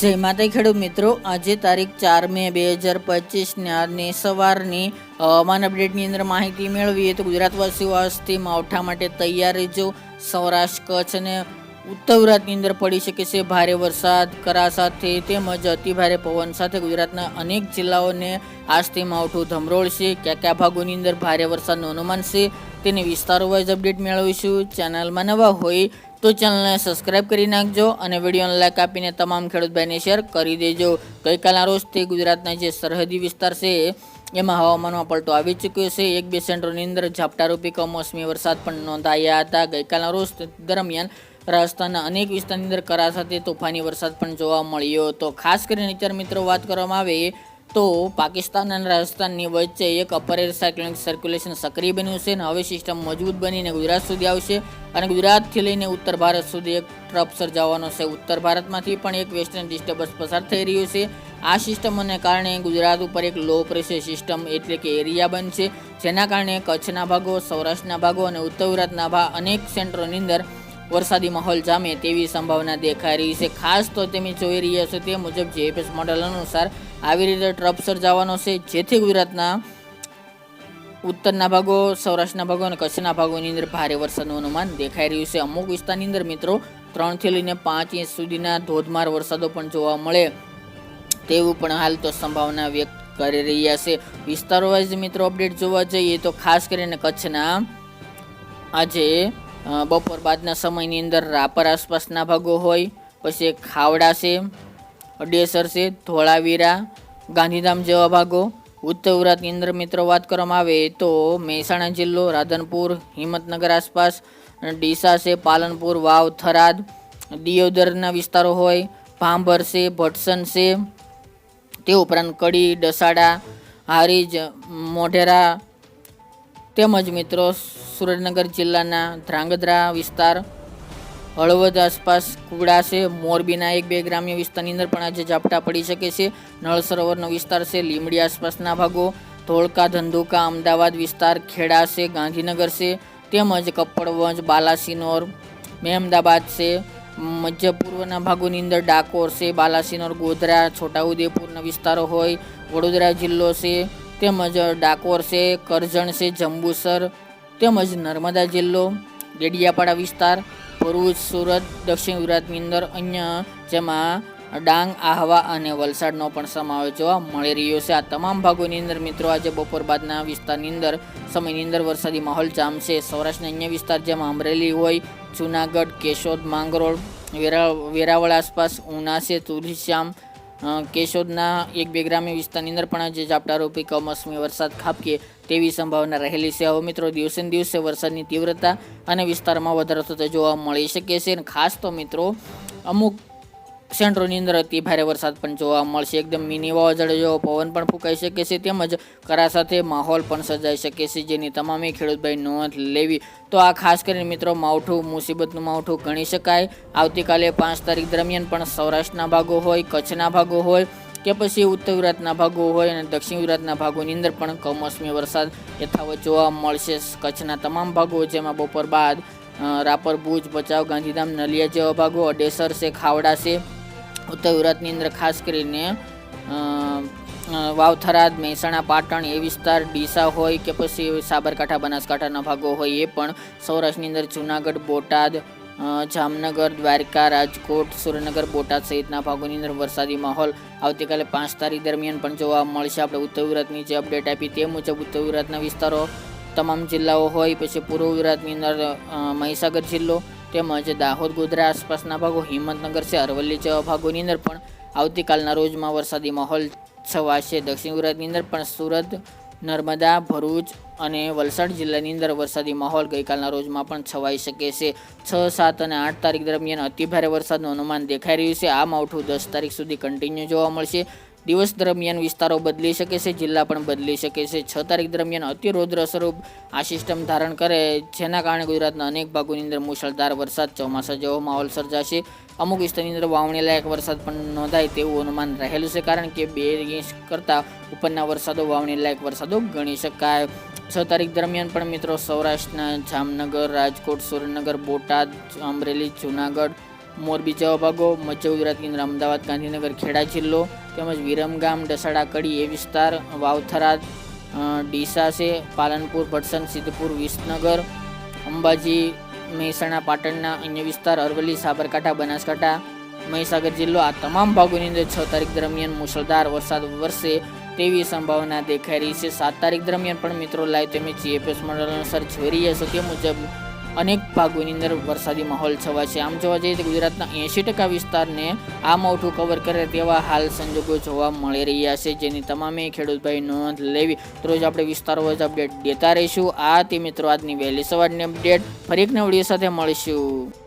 જય માતા ખેડૂત મિત્રો, આજે તારીખ ચાર મે બે હજાર પચીસને આજની સવારની હવામાન અપડેટની અંદર માહિતી મેળવીએ તો ગુજરાતવાસીઓ આજથી માવઠા માટે તૈયાર રહેજો. સૌરાષ્ટ્ર, કચ્છ અને ઉત્તર ગુજરાતની અંદર પડી શકે છે ભારે વરસાદ, કરા સાથે તેમજ અતિભારે પવન સાથે ગુજરાતના અનેક જિલ્લાઓને આજથી માવઠું ધમરોળશે. કયા કયા ભાગોની અંદર ભારે વરસાદનું અનુમાન છે? તેની વિસ્તારો વાઇઝ અપડેટ મેળવીશું. ચેનલમાં નવા હોય તો ચેનલને સબસ્ક્રાઇબ કરી નાખજો અને વિડીયોને લાઈક આપીને તમામ ખેડૂત ભાઈને શેર કરી દેજો. ગઈકાલના રોજથી ગુજરાતના જે સરહદી વિસ્તાર છે, એમાં હવામાનમાં પલટો આવી ચૂક્યો છે. એક બે સેન્ટરોની અંદર ઝાપટારૂપી કમોસમી વરસાદ પણ નોંધાયા હતા. ગઈકાલના રોજ દરમિયાન રાજસ્થાનના અનેક વિસ્તારની અંદર કરા સાથે તોફાની વરસાદ પણ જોવા મળ્યો હતો. ખાસ કરીને, અત્યારે મિત્રો વાત કરવામાં આવે તો પાકિસ્તાન અને રાજસ્થાનની વચ્ચે એક અપર એર સાયક્લોનિક સર્ક્યુલેશન સક્રિય બન્યું છે અને હવે સિસ્ટમ મજબૂત બનીને ગુજરાત સુધી આવશે. અને ગુજરાતથી લઈને ઉત્તર ભારત સુધી એક ટ્રપ સર્જાવાનો છે. ઉત્તર ભારતમાંથી પણ એક વેસ્ટર્ન ડિસ્ટર્બન્સ પસાર થઈ રહ્યું છે. આ સિસ્ટમને કારણે ગુજરાત ઉપર એક લો પ્રેશર સિસ્ટમ એટલે કે એરિયા બનશે. જેના કારણે કચ્છના ભાગો, સૌરાષ્ટ્રના ભાગો અને ઉત્તર ગુજરાતના અનેક સેન્ટરોની અંદર વરસાદી માહોલ જામે તેવી સંભાવના દેખાઈ રહી છે. ખાસ તો તમે જોઈ રહ્યા છો તે મુજબ જીએફએસ મોડેલ અનુસાર આવી રીતે ટ્રપ સર્જાવાનો છે, જેથી ગુજરાતના ઉત્તરના ભાગો, સૌરાષ્ટ્રના ભાગો અને કચ્છના ભાગોની અંદર ભારે વરસાદનું અનુમાન દેખાઈ રહ્યું છે. અમુક વિસ્તારની અંદર મિત્રો ત્રણથી લઈને પાંચ ઇંચ સુધીના ધોધમાર વરસાદો પણ જોવા મળે તેવું પણ હાલ તો સંભાવના વ્યક્ત કરી રહ્યા છે. વિસ્તારો વાઇઝ મિત્રો અપડેટ જોવા જઈએ તો ખાસ કરીને કચ્છના આજે બપોર બાદના સમયની અંદર રાપર આસપાસના ભાગો હોય, પછી ખાવડા છે, અડેસર છે, ધોળાવીરા, ગાંધીધામ જેવા ભાગો. ઉત્તર ગુજરાતની અંદર મિત્રો વાત કરવામાં આવે તો મહેસાણા જિલ્લો, રાધનપુર, હિંમતનગર આસપાસ, ડીસા છે, પાલનપુર, વાવ, થરાદ, દિયોદરના વિસ્તારો હોય, ભાંભર છે, ભટસન છે, તે ઉપરાંત કડી ડસાડા હારીજ, મોઢેરા, તેમજ મિત્રો સુરેન્દ્રનગર જિલ્લાના ધ્રાંગધ્રા વિસ્તાર, હળવદ આસપાસ કુગડા છે. મોરબીના એક બે ગ્રામ્ય વિસ્તારની અંદર પણ આજે ઝાપટા પડી શકે છે. નળ સરોવરનો વિસ્તાર છે લીમડી આસપાસના ભાગો, ધોળકા ધંધુકા અમદાવાદ વિસ્તાર, ખેડા છે, ગાંધીનગર છે, તેમજ કપ્પડવંજ, બાલાસિનોર, મેહમદાબાદ છે. મધ્ય પૂર્વના ભાગોની અંદર ડાકોર છે, બાલાસિનોર, ગોધરા, છોટાઉદેપુરના વિસ્તારો હોય, વડોદરા જિલ્લો છે, તેમજ ડાકોર છે, કરજણ છે, જંબુસર તેમજ નર્મદા જિલ્લો, ડેડિયાપાડા વિસ્તાર, ભરૂચ, સુરત, દક્ષિણ ગુજરાતની અંદર અન્ય જેમાં ડાંગ, આહવા અને વલસાડનો પણ સમાવેશ જોવા મળી રહ્યો છે. આ તમામ ભાગોની અંદર મિત્રો આજે બપોર બાદના વિસ્તારની અંદર સમયની અંદર વરસાદી માહોલ જામશે સૌરાષ્ટ્રના અન્ય વિસ્તાર જેમાં અમરેલી હોય, જુનાગઢ, કેશોદ, માંગરોળ, વેરા, વેરાવળ આસપાસ ઉના છે, તુલસીશ્યામ કેશોદના એક બે ગ્રામ્ય વિસ્તારની અંદર પણ આજે ઝાપટારૂપી કમોસમી વરસાદ ખાબકે તેવી સંભાવના રહેલી છે. હવે મિત્રો દિવસે ને દિવસે વરસાદની તીવ્રતા અને વિસ્તારમાં વધારો થતો જોવા મળી શકે છે અને ખાસ તો મિત્રો, અમુક સેન્ટરોની અંદર અતિ ભારે વરસાદ પણ જોવા મળશે. એકદમ મિની વાવાઝોડા જેવો પવન પણ ફૂંકાઈ શકે છે તેમજ કરા સાથે માહોલ પણ સર્જાઈ શકે છે જેની તમામે ખેડૂતભાઈ નોંધ લેવી. તો આ ખાસ કરીને મિત્રો માવઠું, મુસીબતનું માવઠું ગણી શકાય. આવતીકાલે પાંચ તારીખ દરમિયાન પણ સૌરાષ્ટ્રના ભાગો હોય, કચ્છના ભાગો હોય કે પછી ઉત્તર ગુજરાતના ભાગો હોય અને દક્ષિણ ગુજરાતના ભાગોની અંદર પણ કમોસમી વરસાદ યથાવત જોવા મળશે. કચ્છના તમામ ભાગો જેમાં બપોર બાદ રાપર, ભુજ, ભચાઉ, ગાંધીધામ, નલિયા જેવા ભાગો અડેસર છે, ખાવડા છે. ઉત્તર ગુજરાતની અંદર ખાસ કરીને વાવથરાદ, મહેસાણા, પાટણ એ વિસ્તાર, ડીસા હોય કે પછી સાબરકાંઠા બનાસકાંઠાના ભાગો હોય એ પણ સૌરાષ્ટ્રની અંદર જુનાગઢ, બોટાદ જામનગર, દ્વારકા, રાજકોટ, સુરેન્દ્રનગર, બોટાદ સહિતના ભાગોની અંદર વરસાદી માહોલ આવતીકાલે પાંચ તારીખ દરમિયાન પણ જોવા મળશે. આપણે ઉત્તર ગુજરાતની જે અપડેટ આપી તે મુજબ ઉત્તર ગુજરાતના વિસ્તારો તમામ જિલ્લાઓ હોય, પછી પૂર્વ ગુજરાતની અંદર મહીસાગર જિલ્લો તેમજ દાહોદ, ગોધરા આસપાસના ભાગો, હિંમતનગર છે, અરવલ્લી જેવા ભાગોની અંદર પણ આવતીકાલના રોજમાં વરસાદી માહોલ છવાશે. દક્ષિણ ગુજરાતની અંદર પણ સુરત, નર્મદા, ભરૂચ અને વલસાડ જિલ્લાની અંદર વરસાદી માહોલ ગઈકાલના રોજમાં પણ છવાઈ શકે છે. છ, સાત અને આઠ તારીખ દરમિયાન અતિભારે વરસાદનું અનુમાન દેખાઈ રહ્યું છે. આ માવઠું દસ તારીખ સુધી કન્ટિન્યુ જોવા મળશે. દિવસ દરમિયાન વિસ્તારો બદલી શકે છે, જિલ્લા પણ બદલી શકે છે. છ તારીખ દરમિયાન અતિરૌદ્ર સ્વરૂપ આ સિસ્ટમ ધારણ કરે, જેના કારણે ગુજરાતના અનેક ભાગોની અંદર મુશળધાર વરસાદ, ચોમાસા જેવો માહોલ સર્જાશે. અમુક વિસ્તારની અંદર વાવણી લાયક વરસાદ પણ નોંધાય તેવું અનુમાન રહેલું છે, કારણ કે બે ઇંચ કરતાં ઉપરના વરસાદો વાવણી લાયક વરસાદો ગણી શકાય. છ તારીખ દરમિયાન પણ મિત્રો સૌરાષ્ટ્રના જામનગર, રાજકોટ, સુરેન્દ્રનગર, બોટાદ, અમરેલી, જુનાગઢ મોરબી જેવા ભાગો, મધ્ય ગુજરાત કેન્દ્ર અમદાવાદ, ગાંધીનગર, ખેડા જિલ્લો તેમજ વિરમગામ ડસાડા કડી એ વિસ્તાર વાવથરા ડીસાસે પાલનપુર, ભટસન, સિદ્ધપુર, વિસનગર, અંબાજી, મહેસાણા, પાટણના અન્ય વિસ્તાર, અરવલ્લી, સાબરકાંઠા, બનાસકાંઠા, મહીસાગર જિલ્લો આ તમામ ભાગોની અંદર છ તારીખ દરમિયાન મુશળધાર વરસાદ વરસે તેવી સંભાવના દેખાઈ રહી છે. સાત તારીખ દરમિયાન પણ મિત્રો લાઈવ તમે જીએફએસ મોડલ અનુસાર જોઈ રહ્યા તે મુજબ અનેક ભાગોની અંદર વરસાદી માહોલ છવા છે. આમ જોવા જઈએ તો ગુજરાતના એંશી ટકા વિસ્તારને આ માવઠું કવર કરે તેવા હાલ સંજોગો જોવા મળી રહ્યા છે, જેની તમામે ખેડૂતભાઈ નોંધ લેવી. તો રોજ આપણે વિસ્તારો વાઇઝ અપડેટ દેતા રહીશું. આ તે મિત્રો આજની વહેલી સવારની અપડેટ ફરી એક નવડીઓ સાથે મળીશું.